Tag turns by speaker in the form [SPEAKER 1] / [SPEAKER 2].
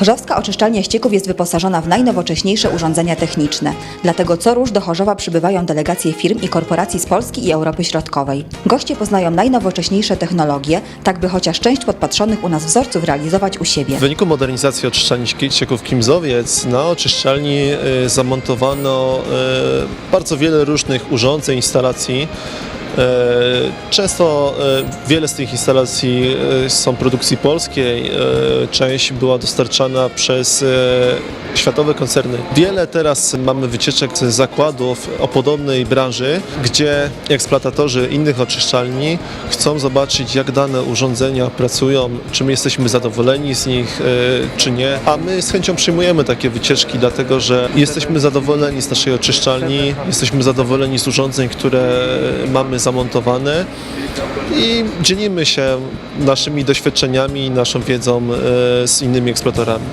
[SPEAKER 1] Chorzowska Oczyszczalnia Ścieków jest wyposażona w najnowocześniejsze urządzenia techniczne. Dlatego co róż do Chorzowa przybywają delegacje firm i korporacji z Polski i Europy Środkowej. Goście poznają najnowocześniejsze technologie, tak by chociaż część podpatrzonych u nas wzorców realizować u siebie.
[SPEAKER 2] W wyniku modernizacji oczyszczalni ścieków Kimzowiec na oczyszczalni y, zamontowano y, bardzo wiele różnych urządzeń, instalacji. Y, Często y, wiele z tych instalacji y, są produkcji polskiej, część była dostarczana przez światowe koncerny. Wiele teraz mamy wycieczek z zakładów o podobnej branży, gdzie eksploatatorzy innych oczyszczalni chcą zobaczyć, jak dane urządzenia pracują, czy my jesteśmy zadowoleni z nich, czy nie. A my z chęcią przyjmujemy takie wycieczki, dlatego że jesteśmy zadowoleni z naszej oczyszczalni, jesteśmy zadowoleni z urządzeń, które mamy zamontowane i dzielimy się naszymi doświadczeniami i naszą wiedzą y, z innymi eksploatorami.